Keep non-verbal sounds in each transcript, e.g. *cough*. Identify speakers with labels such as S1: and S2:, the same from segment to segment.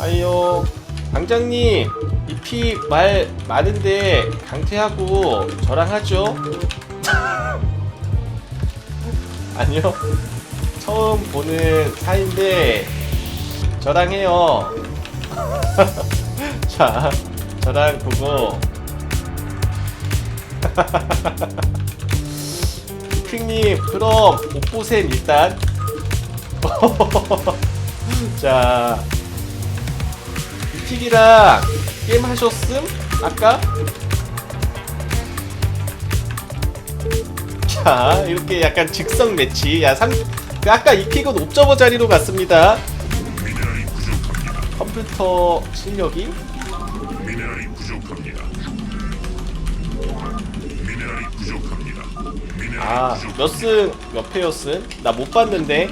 S1: 아이요. 방장님 이피 말 많은데 강퇴하고 저랑 하죠? *laughs* 아니요. 처음 보는 사이인데 저랑 해요. *laughs* 자 저랑 보고. *laughs* 핑님 그럼 옷보셈 일단. 자 이픽이랑 게임 하셨음? 아까? 자 이렇게 약간 즉석 매치 야 삼, 그 아까 이 픽은 옵저버 자리로 갔습니다. 컴퓨터 실력이
S2: 미네랄이 부족합니다. 미네랄이 부족합니다. 미네랄이
S1: 아
S2: 부족.
S1: 몇승몇 패였음? 나 못 봤는데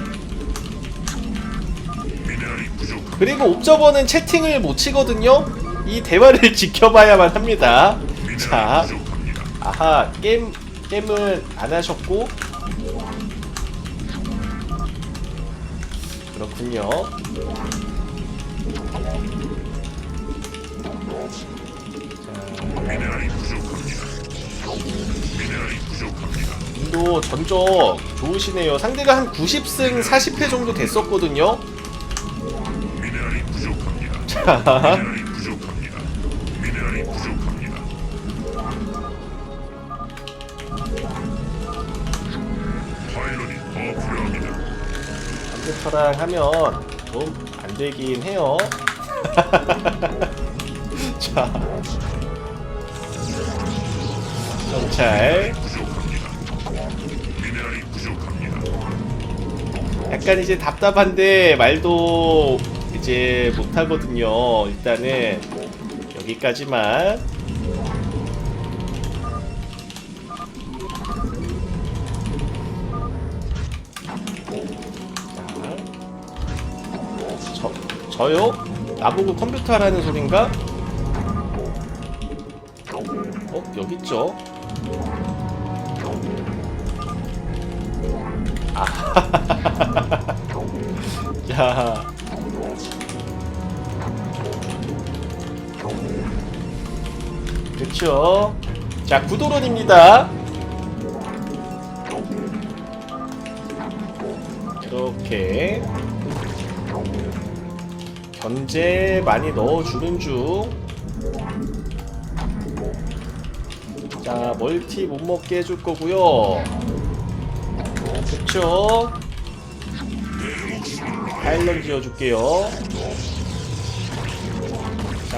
S1: 그리고 옵저버는 채팅을 못 치거든요 이 대화를 *laughs* 지켜봐야만 합니다 자. 아하 게임 게임은 안 하셨고 그렇군요. 도 전적 좋으시네요. 상대가 한 90승 40패 정도 됐었거든요. 자,
S2: 미네랄이 부족합니다. 미네랄이 부족합니다. 파일럿이 더 필요합니다.
S1: 컴퓨터랑 하면 좀 안 되긴 해요. *laughs* 자, 정찰.
S2: 부족합니다. 미네랄이 부족합니다.
S1: 약간 이제 답답한데 말도 이제 못하거든요. 일단은 여기까지만. 자. 저, 저요? 나보고 컴퓨터 하라는 소린가? 어, 여기 있죠? *laughs* 야. 그렇죠. 자, 구도론입니다. 이렇게 견제 많이 넣어주는 중. 자, 멀티 못 먹게 해줄 거고요. 그쵸? 파일럿 지어줄게요.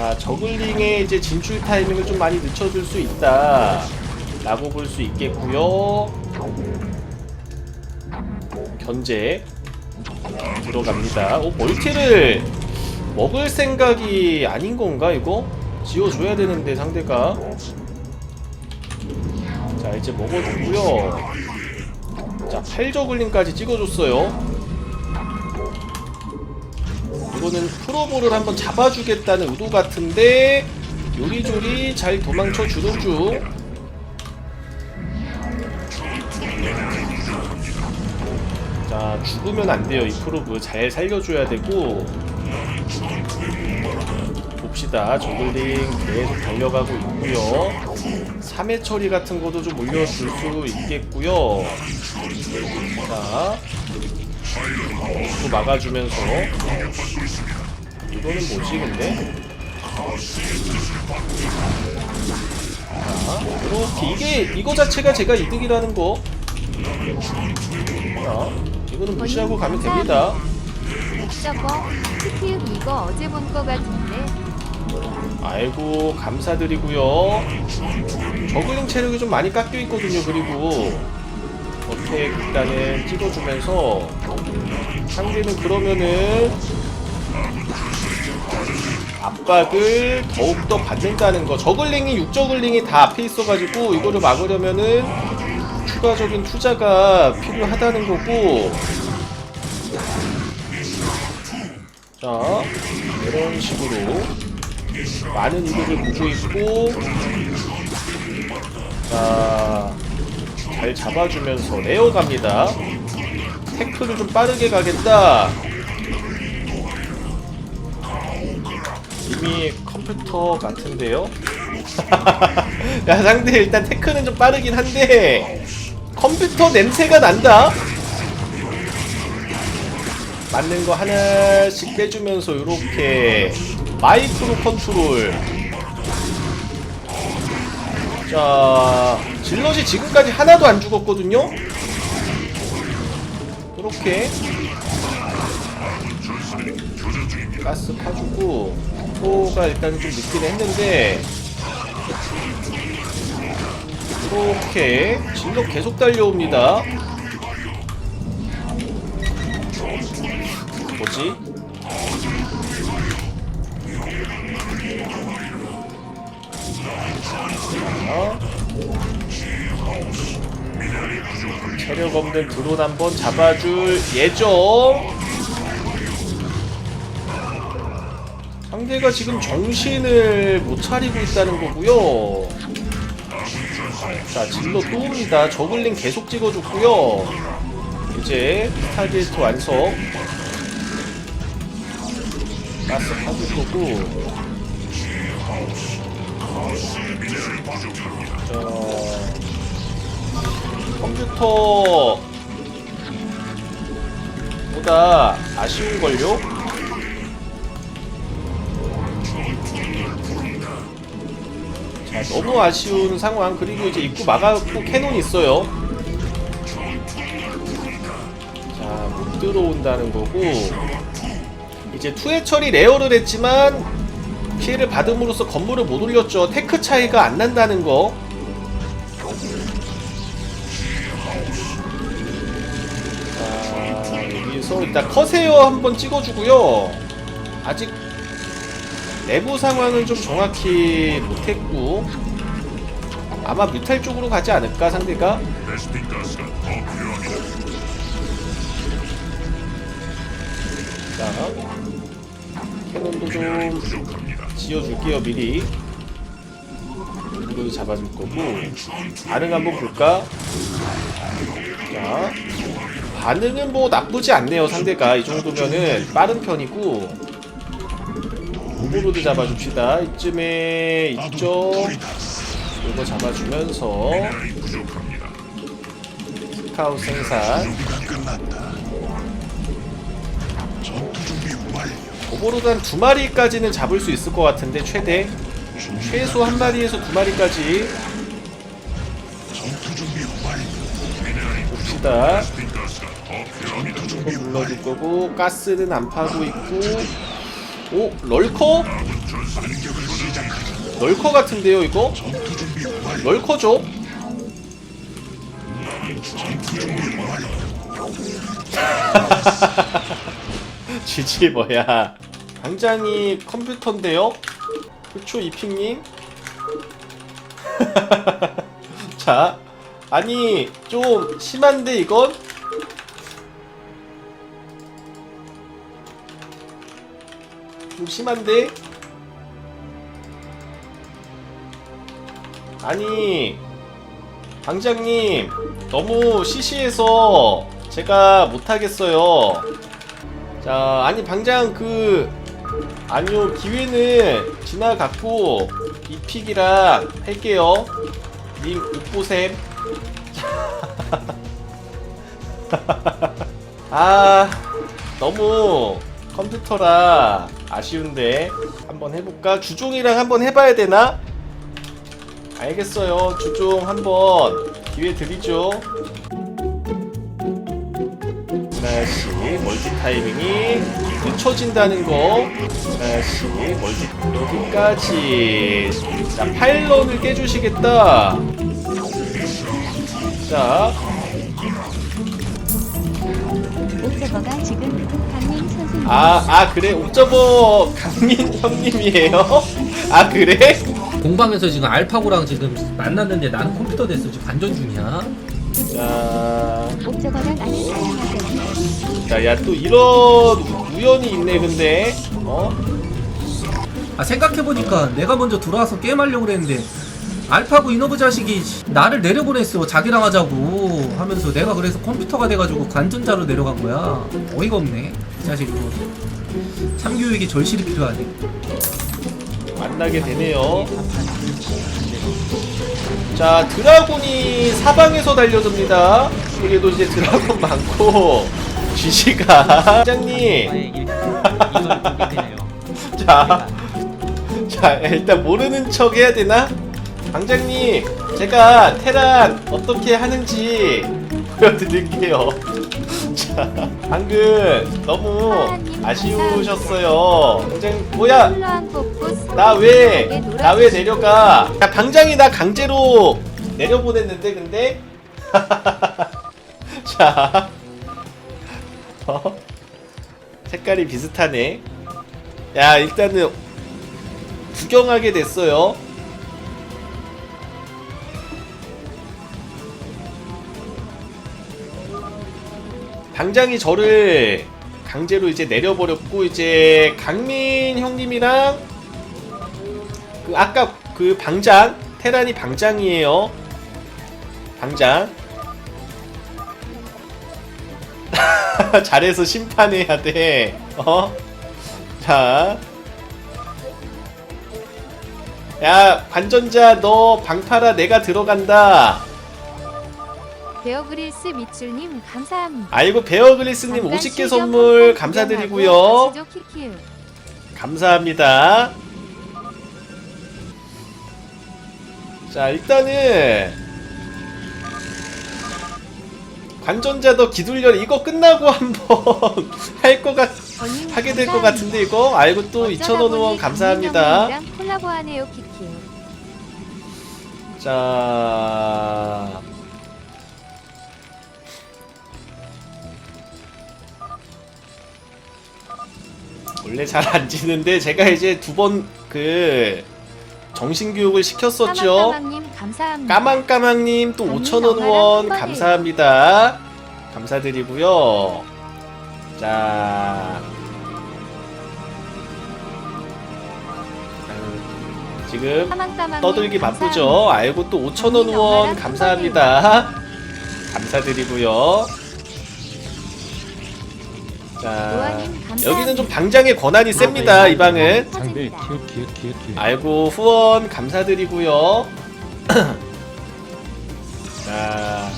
S1: 자, 저글링의 이제 진출 타이밍을 좀 많이 늦춰줄 수 있다. 라고 볼 수 있겠고요. 견제 들어갑니다. 오, 멀티를 먹을 생각이 아닌 건가, 이거? 지어줘야 되는데, 상대가. 자, 이제 먹어주고요. 자, 8저글링까지 찍어줬어요. 이거는 프로볼을 한번 잡아주겠다는 의도 같은데 요리조리 잘 도망쳐 주는 중. 자 죽으면 안 돼요 이 프로브. 잘 살려줘야 되고. 봅시다. 저글링 계속 달려가고 있고요. 3회 처리 같은 것도 좀 올려줄 수 있겠고요. 자 또 막아주면서 이거는 뭐지 근데? 자, 이렇게 이게 이거 자체가 제가 이득이라는 거. 자, 이거는 무시하고 가면 됩니다.
S3: 옥저버 스피읍 이거 어제 본 거 같은데
S1: 아이고 감사드리고요. 저글링 체력이 좀 많이 깎여 있거든요. 그리고 어택 일단은 찍어주면서 상대는 그러면은 압박을 더욱더 받는다는 거. 저글링이 6저글링이 다 앞에 있어가지고 이거를 막으려면은 추가적인 투자가 필요하다는 거고. 자, 이런 식으로 많은 이득을 보고 있고, 자, 잘 잡아주면서 레어 갑니다. 태클을 좀 빠르게 가겠다. 느낌이 컴퓨터 같은데요? *laughs* 야 상대 일단 테크는 좀 빠르긴 한데 컴퓨터 냄새가 난다? 맞는 거 하나씩 빼주면서 이렇게 마이크로 컨트롤 자 질럿이 지금까지 하나도 안 죽었거든요? 이렇게 가스 파주고 포가 일단 좀 늦긴 했는데. 이렇게 진력 계속 달려옵니다. 뭐지? 자, 체력 없는 드론 한번 잡아줄 예정 상대가 지금 정신을 못 차리고 있다는 거고요. 자, 질러 또 옵니다. 저글링 계속 찍어줬고요. 이제 타겟 완성. 가스 파줄 거고. 자, 컴퓨터 보다 아쉬운 걸요? 너무 아쉬운 상황. 그리고 이제 입구 막아놓고 캐논 있어요. 자, 못 들어온다는 거고. 이제 투회 처리 레어를 했지만 피해를 받음으로써 건물을 못 올렸죠. 테크 차이가 안 난다는 거. 자, 여기서 일단 커세어 한번 찍어주고요. 아직 내부 상황은 좀 정확히 못했고 아마 뮤탈 쪽으로 가지 않을까 상대가. 자 캐논도 좀. 지어줄게요 미리 이거 잡아줄 거고 반응 한번 볼까 자 반응은 뭐 나쁘지 않네요 상대가 이 정도면은 빠른 편이고 오버로드 잡아줍시다. 이쯤에 있죠 이거 잡아주면서. 스카웃 생산. 오버로드 한 두 마리까지는 잡을 수 있을 것 같은데 최대. 최소 한 마리에서 두 마리까지. 봅시다. 눌러줄 거고 가스는 안 파고 있고 오 럴커? 럴커 같은데요 이거? 럴커죠? *laughs* 지지 뭐야 당장이 컴퓨터인데요? 그쵸 이핑님? *laughs* 자 아니 좀 심한데 이건? 좀 심한데? 아니 방장님 너무 시시해서 제가 못하겠어요. 자 아니 방장 그 아니요 기회는 지나갔고 이 픽이랑 할게요. 님 웃보셈 *laughs* 아 너무 컴퓨터라 아쉬운데 한번 해볼까? 주종이랑 한번 해봐야 되나? 알겠어요. 주종 한번 기회 드리죠. 하나씩 멀티 타이밍이 늦춰진다는 거. 하나씩 멀티 여기까지. 자 파일런을 깨주시겠다. 자
S3: 옥저버가 지금 강민 선생님
S1: 아, 아 그래 옥저버 강민 형님이에요? 아 그래?
S4: 공방에서 지금 알파고랑 지금 만났는데 나는 컴퓨터 됐어 지금 관전 중이야.
S1: 자,
S3: 옥저버랑 아는 사이가
S1: 자, 야 또 이런 우- 우연이 있네 근데 어?
S4: 아 생각해 보니까 내가 먼저 들어와서 게임하려고 그랬는데 알파고 이노브 자식이 나를 내려보냈어 자기랑 하자고 하면서 내가 그래서 컴퓨터가 돼가지고 관전자로 내려간 거야 어이가 없네 이 자식 이거 참교육에 절실히 필요하네
S1: 만나게 되네요. 자 드라군이 사방에서 달려듭니다. 그래도 이제 드라군 많고 *laughs* GG가 장님
S5: 이걸 보게 되네요.
S1: 자, 자 일단 모르는 척 해야 되나? 방장님 제가 테란 어떻게 하는지 보여드릴게요. *laughs* 자 방금 너무 아쉬우셨어요. 방장 뭐야? 나 왜 나 왜 내려가? 야 방장이 나 강제로 내려보냈는데 근데 *laughs* 자 어? 색깔이 비슷하네. 야 일단은 구경하게 됐어요. 방장이 저를 강제로 이제 내려버렸고 이제 강민 형님이랑 그 아까 그 방장 테란이 방장이에요. 방장. *laughs* 잘해서 심판해야 돼. 어? 자. 야, 관전자 너 방파라 내가 들어간다.
S3: 베어그릴스 밑줄님 감사합니다.
S1: 아이고 베어글리스님
S3: 잠깐
S1: 50개
S3: 시정
S1: 선물 감사드리고요. 감사합니다. 자, 일단은 관전자 더 기둘려 이거 끝나고 한번 *laughs* 할 것 같, 하게 될 것. 같은데 이거 알고 또 2,000원 후원 감사합니다.
S3: 콜라보하네요 키키우.
S1: 자, 원래 잘 안 지는데 제가 이제 두 번 그 정신교육을 시켰었죠.
S3: 까망까망님 감사합니다.
S1: 까망까망님 또
S3: 강민
S1: 5,000원
S3: 영화랑
S1: 후원
S3: 한마디.
S1: 감사합니다. 감사드리고요. 자. 아유, 지금
S3: 까망까망님
S1: 떠들기. 바쁘죠. 알고 또 5,000원
S3: 강민
S1: 후원
S3: 영화랑
S1: 감사합니다. 감사드리고요. 자. 여기는 좀 당장의 권한이 셉니다. 이 방은.
S5: 상대. 키읔 키읔 키읔 키읔.
S1: 알고 후원 감사드리고요. *clears throat* 자.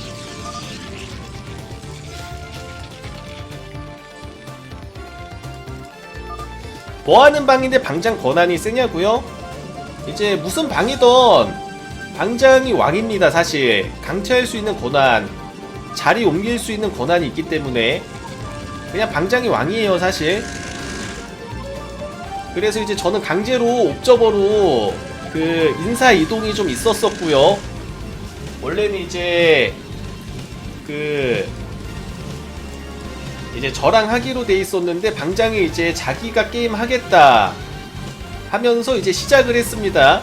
S1: 뭐 하는 방인데 방장 권한이 세냐고요? 이제 무슨 방이던 방장이 왕입니다, 사실. 강퇴할 수 있는 권한, 자리 옮길 수 있는 권한이 있기 때문에 그냥 방장이 왕이에요, 사실. 그래서 이제 저는 강제로 옵저버로 그 인사 이동이 좀 있었었고요. 원래는 이제 그 이제 저랑 하기로 돼 있었는데 방장이 이제 자기가 게임 하겠다 하면서 이제 시작을 했습니다.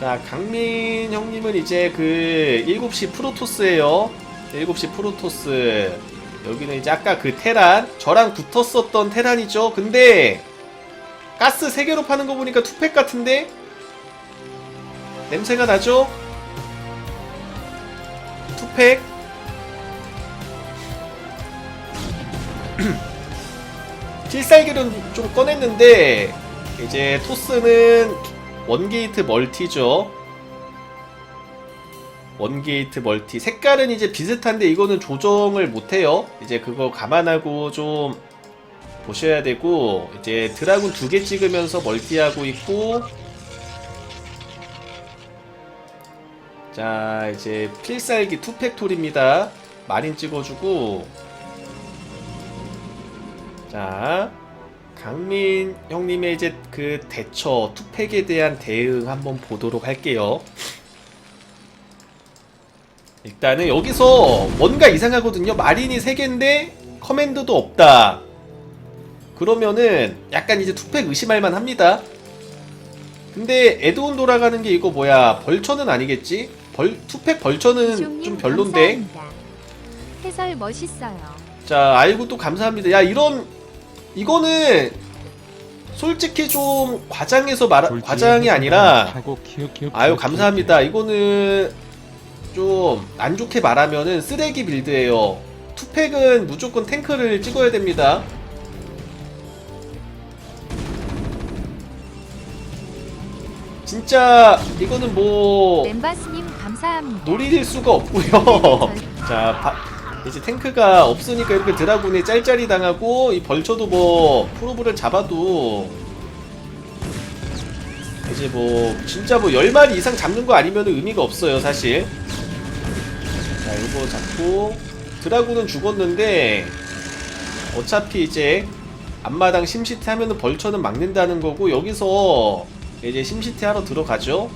S1: 자, 강민 형님은 이제 그 7시 프로토스예요. 7시 프로토스. 여기는 이제 아까 그 테란 저랑 붙었었던 테란이죠. 근데 가스 3개로 파는 거 보니까 투팩 같은데 냄새가 나죠? 투팩 *clears throat* 필살기는 좀 꺼냈는데 이제 토스는 원게이트 멀티죠. 원게이트 멀티. 색깔은 이제 비슷한데 이거는 조정을 못해요. 이제 그거 감안하고 좀 보셔야 되고 이제 드라군 두 개 찍으면서 멀티하고 있고. 자 이제 필살기 투팩토리입니다. 마린 찍어주고. 자 강민 형님의 이제 그 대처 투팩에 대한 대응 한번 보도록 할게요 일단은 여기서 뭔가 이상하거든요. 마린이 3개인데 커맨드도 없다. 그러면은 약간 이제 투팩 의심할 만 합니다. 근데 에드온 돌아가는 게 이거 뭐야? 벌처는 아니겠지? 벌 투팩 벌처는 좀 별론데.
S3: 해설 멋있어요.
S1: 자, 알고 또 감사합니다. 야, 이런 이거는 솔직히 좀 과장해서 말 과장이 아니라 아유 감사합니다. 이거는 좀 안 좋게 말하면은 쓰레기 빌드예요. 투팩은 무조건 탱크를 찍어야 됩니다. 진짜 이거는 뭐
S3: 멤바스님 감사합니다.
S1: 노릴 수가 없고요. *laughs* 자, 바, 이제 탱크가 없으니까 이렇게 드라군에 짤짤이 당하고 이 벌쳐도 뭐 프로브를 잡아도 이제 뭐 진짜 뭐 10마리 이상 잡는 거 아니면 의미가 없어요, 사실. 자, 이거 잡고 드라군은 죽었는데 어차피 이제 앞마당 심시티 하면은 벌쳐는 막는다는 거고 여기서 이제 심시티 하러 들어가죠.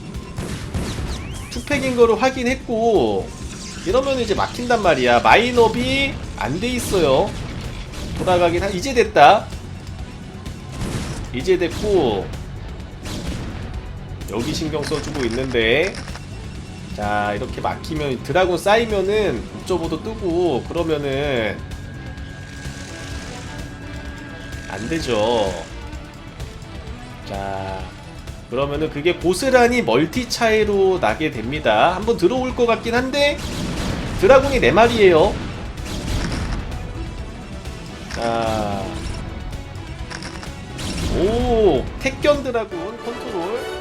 S1: 투팩인 거를 확인했고 이러면 이제 막힌단 말이야. 마인업이 안 돼 있어요. 돌아가긴 한 이제 됐다. 이제 됐고 여기 신경 써주고 있는데 자 이렇게 막히면 드라곤 쌓이면은 옵저버도 뜨고 그러면은 안 되죠 자 그러면은 그게 고스란히 멀티 차이로 나게 됩니다. 한번 들어올 것 같긴 한데 드라군이 4마리에요. 자. 오, 택견 드라군 컨트롤.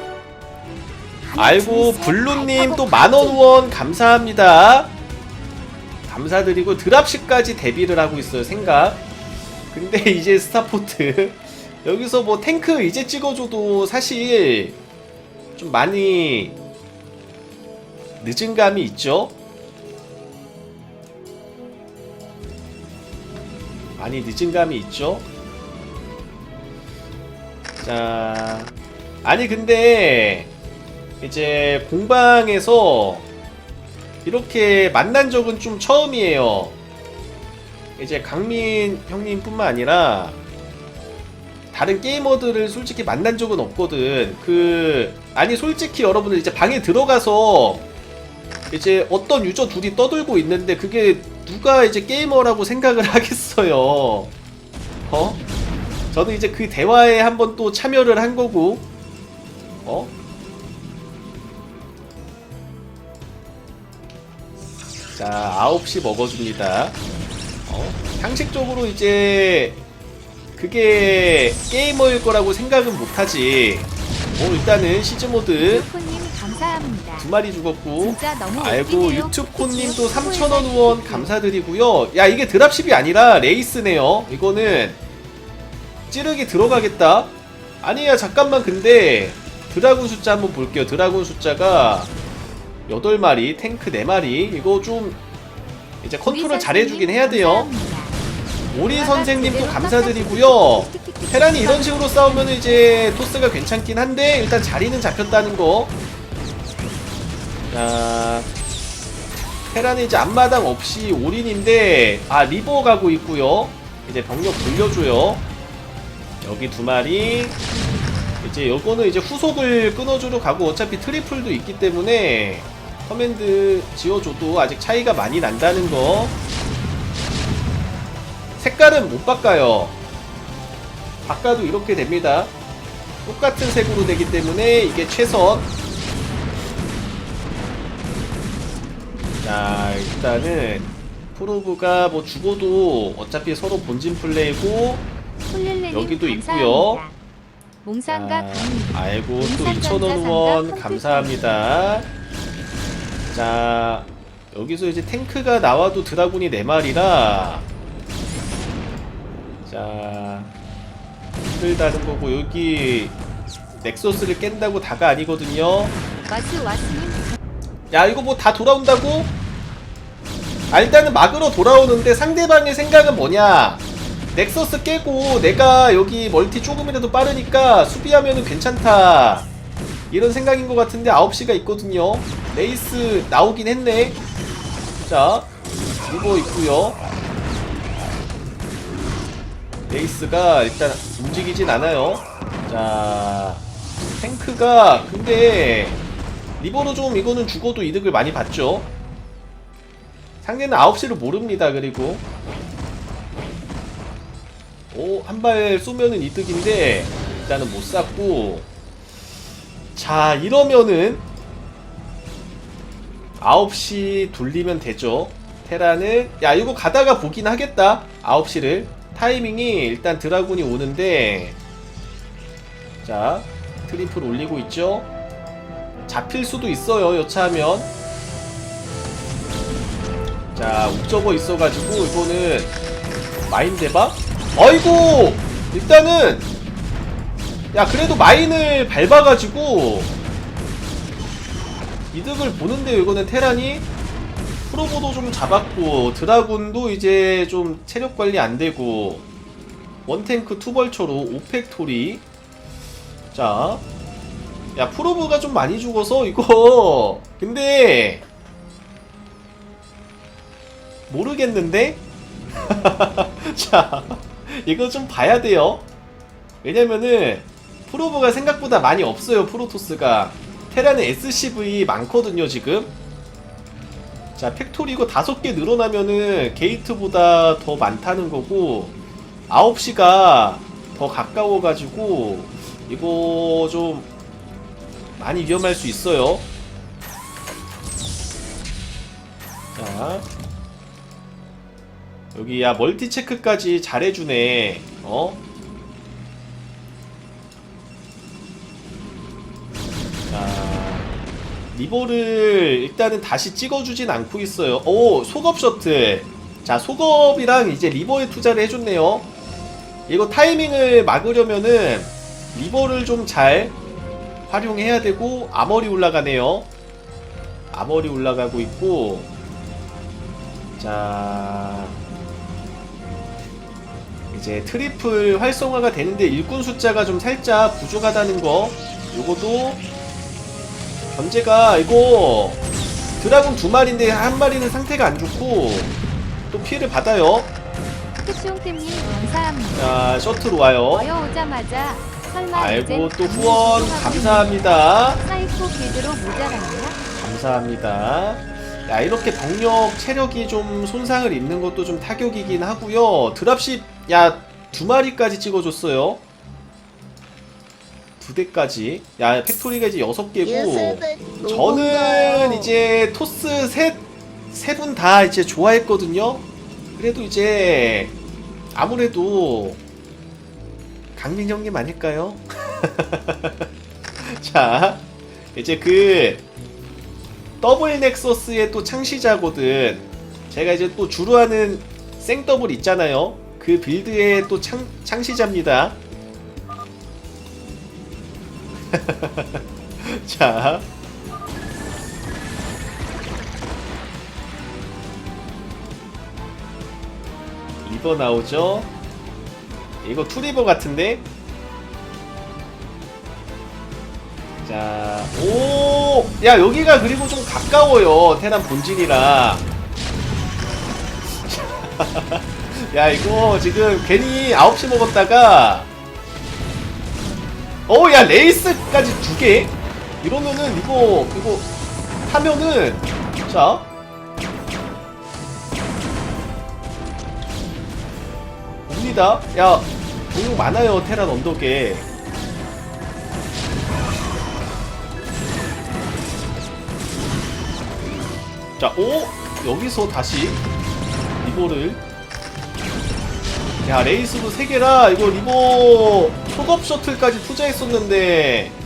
S1: 아이고, 블루님 또 만원 후원 감사합니다. 감사드리고 드랍십까지 데뷔를 하고 있어요, 생각. 근데 *laughs* 이제 스타포트. 여기서 뭐 탱크 이제 찍어줘도 사실 좀 많이 늦은 감이 있죠? 많이 늦은 감이 있죠? 자, 아니 근데 이제 공방에서 이렇게 만난 적은 좀 처음이에요. 이제 강민 형님뿐만 아니라 다른 게이머들을 솔직히 만난 적은 없거든. 그 아니 솔직히 여러분들 이제 방에 들어가서 이제 어떤 유저 둘이 떠들고 있는데 그게 누가 이제 게이머라고 생각을 *laughs* 하겠어요. 어? 저는 이제 그 대화에 한번 또 참여를 한 거고. 어? 자, 9시 먹어줍니다. 어? 상식적으로 이제 그게 게이머일 거라고 생각은 못하지. 뭐 일단은 시즈모드
S3: 유코님 감사합니다.
S1: 두 마리 죽었고.
S3: 진짜 너무
S1: 아이고
S3: 웃기네요.
S1: 유튜브코님도 3,000원 후원 감사드리고요. 야 이게 드랍십이 아니라 레이스네요. 이거는 찌르기 들어가겠다. 아니야 잠깐만 근데 드라군 숫자 한번 볼게요. 드라군 숫자가 8마리, 탱크 4마리. 이거 좀 이제 컨트롤 잘해주긴 해야 돼요. 오리 선생님도 감사드리고요. 테란이 이런 식으로 싸우면 이제 토스가 괜찮긴 한데 일단 자리는 잡혔다는 거. 자, 테란이 이제 앞마당 없이 올인인데 아 리버 가고 있고요. 이제 병력 돌려줘요. 여기 두 마리. 이제 요거는 이제 후속을 끊어주러 가고 어차피 트리플도 있기 때문에 커맨드 지어줘도 아직 차이가 많이 난다는 거. 색깔은 못 바꿔요. 바꿔도 이렇게 됩니다. 똑같은 색으로 되기 때문에 이게 최선. 자, 일단은 프로브가 뭐 죽어도 어차피 서로 본진 플레이고 여기도. 있고요.
S3: 강의.
S1: 아이고 또
S3: 인삼
S1: 2,000원
S3: 감자
S1: 후원
S3: 상가
S1: 감사합니다. 자, 여기서 이제 탱크가 나와도 드라군이 4마리라 자, 힘을 다는 거고 여기 넥서스를 깬다고 다가 아니거든요.
S3: 와스
S1: 야 이거 뭐 다 돌아온다고? 아 일단은 막으로 돌아오는데 상대방의 생각은 뭐냐 넥서스 깨고 내가 여기 멀티 조금이라도 빠르니까 수비하면은 괜찮다 이런 생각인 것 같은데 9시가 있거든요. 레이스 나오긴 했네. 자 이거 있고요. 레이스가 일단 움직이진 않아요. 자 탱크가 근데 리버로 좀 이거는 죽어도 이득을 많이 봤죠. 상대는 9시를 모릅니다. 그리고. 오, 한 발 쏘면은 이득인데 일단은 못 쐈고 자, 이러면은 9시 돌리면 되죠. 테라는 야, 이거 가다가 보긴 하겠다. 9시를. 타이밍이 일단 드라군이 오는데 자, 트리플 올리고 있죠. 잡힐 수도 있어요 여차하면 자 옵저버 있어가지고 이거는 마인 대박 아이고 일단은 야 그래도 마인을 밟아가지고 이득을 보는데 이거는 테란이 프로보도 좀 잡았고 드라군도 이제 좀 체력 관리 안 되고 원탱크 투벌처로 오펙토리 자, 야 프로브가 좀 많이 죽어서 이거 *laughs* 근데 모르겠는데? *laughs* 자, 이거 좀 봐야 돼요. 왜냐면은 프로브가 생각보다 많이 없어요 프로토스가. 테라는 SCV 많거든요 지금. 자 팩토리고 다섯 개 늘어나면은 게이트보다 더 많다는 거고 9시가 더 가까워가지고 이거 좀 많이 위험할 수 있어요. 자 여기 야 멀티 체크까지 잘해주네. 어? 리버를 일단은 다시 찍어주진 않고 있어요. 오 속업 셔틀. 자 속업이랑 이제 리버에 투자를 해줬네요. 이거 타이밍을 막으려면은 리버를 좀 잘 활용해야 되고 아머리 올라가네요. 아머리 올라가고 있고. 자 이제 트리플 활성화가 되는데 일꾼 숫자가 좀 살짝 부족하다는 거. 요것도 견제가 이거 드라군 두 마리인데 한 마리는 상태가 안 좋고 또 피해를 받아요
S3: 감사합니다.
S1: 자 셔틀 와요
S3: 어여오자마자 설마
S1: 아이고 또 후원 감사합니다
S3: 사이코 길드로 모자랐나?
S1: 감사합니다. 야, 이렇게 병력 체력이 좀 손상을 입는 것도 좀 타격이긴 하고요. 드랍십, 야, 두 마리까지 찍어줬어요. 두 대까지. 야, 팩토리가 이제 여섯 개고. 저는 이제 토스 셋, 세 분 다 이제 좋아했거든요. 그래도 이제, 아무래도, 강민 형님 아닐까요? *laughs* 자, 이제 그, 더블 넥서스의 또 창시자거든. 제가 이제 또 주로 하는 생더블 있잖아요. 그 빌드의 또 창, 창시자입니다. 자. 리버 나오죠? 이거 투리버 같은데? 자, 오, 야 여기가 그리고 좀 가까워요 테란 본진이랑. *laughs* 야 이거 지금 괜히 9시 먹었다가, 어, 야 레이스까지 두 개. 이러면은 이거 이거 하면은 자. 옵니다. 야, 동력 많아요 테란 언덕에. 자, 오! 여기서 다시 리버를 야, 레이스도 3개라 이거 리버 속업 셔틀까지 투자했었는데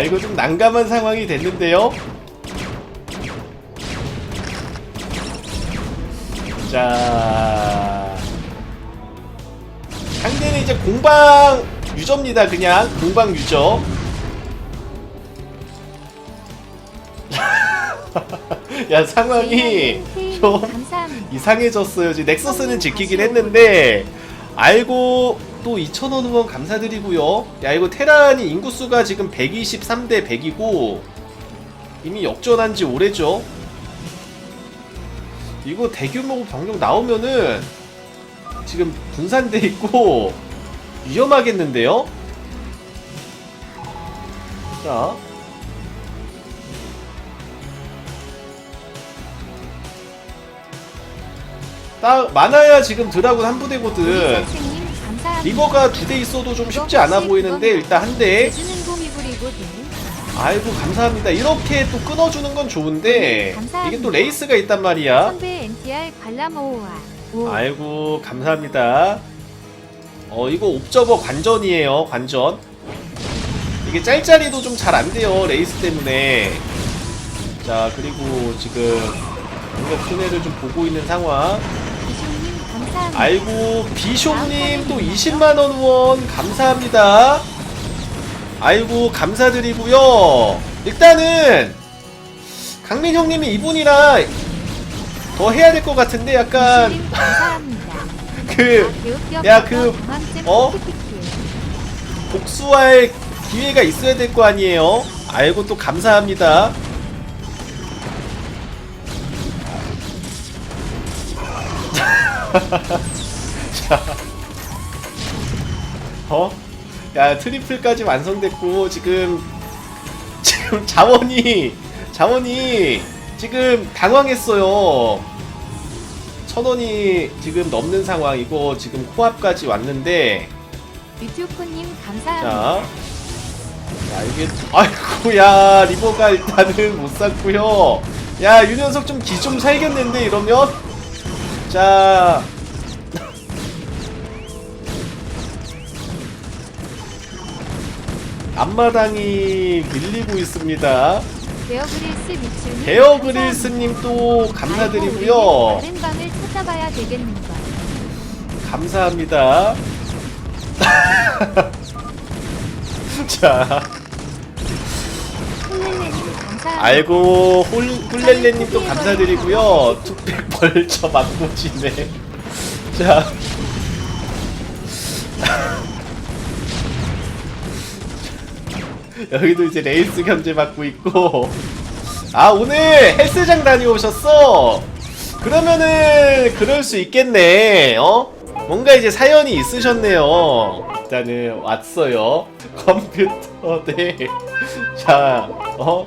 S1: 야, 이거 좀 난감한 상황이 됐는데요. 자. 상대는 이제 공방 유저입니다 그냥. 공방 유저. *laughs* 야 상황이 좀. 이상해졌어요. 지금 넥서스는 지키긴 했는데 알고 또 2,000원 후원 감사드리고요 야 이거 테란이 인구수가 지금 123대 100이고 이미 역전한 지 오래죠 이거 대규모 병력 나오면은 지금 분산돼 있고 위험하겠는데요? 자. 딱 많아야 지금 드라군 한 부대거든. 리버가 두 대 있어도 좀 쉽지 않아 보이는데 일단 한 대.
S3: 등
S1: 아이고 감사합니다. 이렇게 또 끊어주는 건 좋은데
S3: 네.
S1: 이게 또 레이스가 있단 말이야. 아이고 감사합니다. 어 이거 옵저버 관전이에요 관전. 이게 짤짤이도 좀 잘 안 돼요 레이스 때문에. 자 그리고 지금 공격 순회를 좀 보고 있는 상황. 아이고 비숑님 또 20만 원 후원 감사합니다. 아이고 감사드리고요. 일단은 강민 형님이 이분이라 더 해야 될 것 같은데 약간
S3: 이슈님 감사합니다. *laughs*
S1: 그
S3: 개웃겨
S1: 야, 그,
S3: 강함증
S1: 어?
S3: 키키키.
S1: 복수할 기회가 있어야 될 거 아니에요. 아이고 또 감사합니다. 자, *laughs* 어? 야 트리플까지 완성됐고 지금 지금 자원이 자원이 지금 당황했어요. 천 원이 지금 넘는 상황이고 지금 코앞까지 왔는데
S3: 유튜브님
S1: 자,
S3: 감사합니다.
S1: 자 이게 아이고 야 리버가 일단은 못 샀고요. 야 윤현석 좀기좀 살겠는데 이러면 자. 앞마당이 밀리고 있습니다.
S3: 베어그릴스 미츠님
S1: 베어그릴스님 또 감사드리고요.
S3: 다른 방을 찾아봐야 되겠는걸.
S1: 감사합니다. *laughs* 자,
S3: 훌렐레님 감사합니다.
S1: 알고 홀, 훌렐레님 또 감사드리고요. 투백 벌쳐 맞고 지네. *laughs* 자. *laughs* 여기도 이제 레이스 견제 받고 있고. 아, 오늘 헬스장 다녀오셨어? 그러면은, 그럴 수 있겠네, 어? 뭔가 이제 사연이 있으셨네요. 일단은 왔어요. *laughs* 컴퓨터, 네. 자, 어?